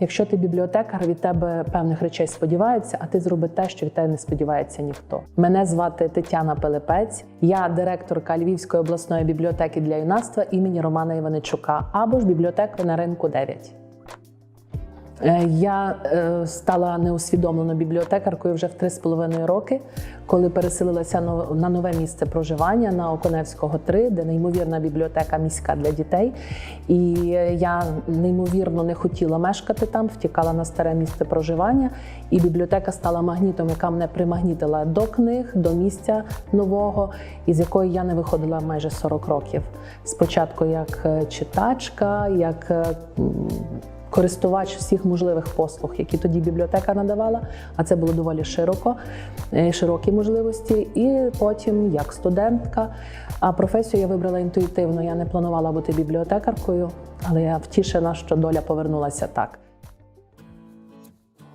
Якщо ти бібліотекар, від тебе певних речей сподіваються, а ти зроби те, що від тебе не сподівається ніхто. Мене звати Тетяна Пилипець, я директорка Львівської обласної бібліотеки для юнацтва імені Романа Іваничука або ж бібліотека на ринку 9. Е, Я е, стала неусвідомлено бібліотекаркою вже в 3,5 роки, коли переселилася на нове місце проживання на Оконевського 3, де неймовірна бібліотека міська для дітей. І е, я неймовірно не хотіла мешкати там, втікала на старе місце проживання. І бібліотека стала магнітом, яка мене примагнітила до книг, до місця нового, із якої я не виходила майже 40 років. Спочатку як читачка, як користувач всіх можливих послуг, які тоді бібліотека надавала, а це було доволі широко, е, широкі можливості. І потім як студентка. А професію я вибрала інтуїтивно. Я не планувала бути бібліотекаркою, але я втішена, що доля повернулася так.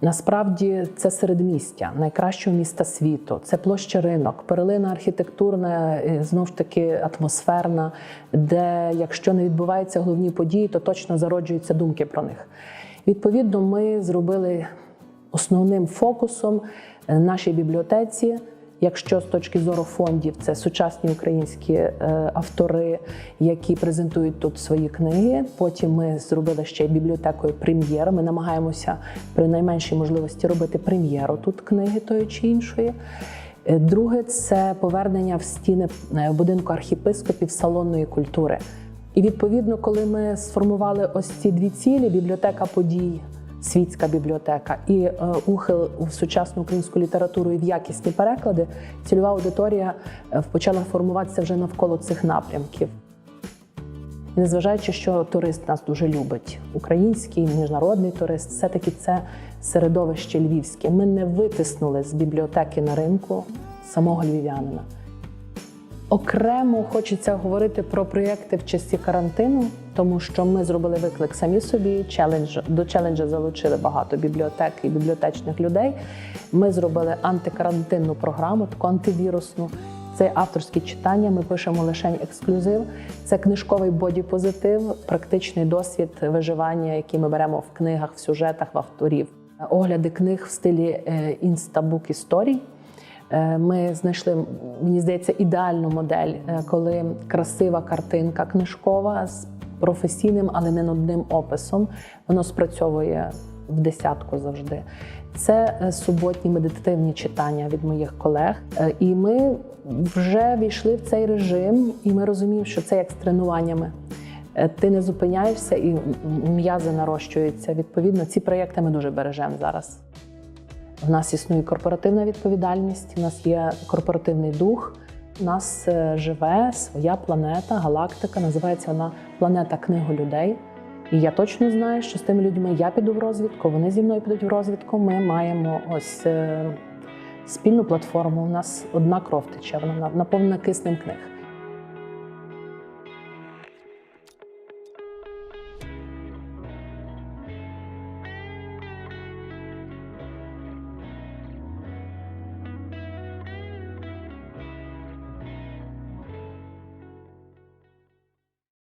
Насправді це середмістя найкращого міста світу. Це площа ринок, перлина архітектурна, е, знов ж таки атмосферна, де якщо не відбуваються головні події, то точно зароджуються думки про них. Відповідно, ми зробили основним фокусом е, нашій бібліотеці. Якщо з точки зору фондів це сучасні українські е, автори, які презентують тут свої книги. Потім ми зробили ще бібліотекою прем'єр. Ми намагаємося при найменшій можливості робити прем'єру тут книги тої чи іншої. Е, Друге це повернення в стіни е, будинку архіпископів салонної культури. І відповідно, коли ми сформували ось ці дві цілі: бібліотека подій, світська бібліотека і е, ухил в сучасну українську літературу і в якісні переклади, цільова аудиторія е, почала формуватися вже навколо цих напрямків. І незважаючи, що турист нас дуже любить, український, міжнародний турист, все-таки це середовище львівське. Ми не витиснули з бібліотеки на ринку самого львів'янина. Окремо хочеться говорити про проєкти в часі карантину, тому що ми зробили виклик самі собі. Челендж до челенджа залучили багато бібліотек і бібліотечних людей. Ми зробили антикарантинну програму, таку антивірусну. Це авторські читання. Ми пишемо лише ексклюзив. Це книжковий бодіпозитив, практичний досвід виживання, який ми беремо в книгах, в сюжетах, в авторів. Огляди книг в стилі інстабук історій. Е, Ми знайшли, мені здається, ідеальну модель, е, коли красива картинка книжкова з професійним, але не нудним описом. Воно спрацьовує в десятку завжди. Це е, суботні медитативні читання від моїх колег. І ми вже війшли в цей режим, і ми розуміємо, що це як з тренуваннями. Ти не зупиняєшся і м'язи нарощуються. Відповідно, ці проєкти ми дуже бережемо зараз. У нас існує корпоративна відповідальність, у нас є корпоративний дух. У нас е, живе своя планета, галактика. Називається вона планета книголюдей. І я точно знаю, що з тими людьми я піду в розвідку, вони зі мною підуть в розвідку. Ми маємо ось е, спільну платформу. У нас одна кров тече, вона наповнена киснем книг.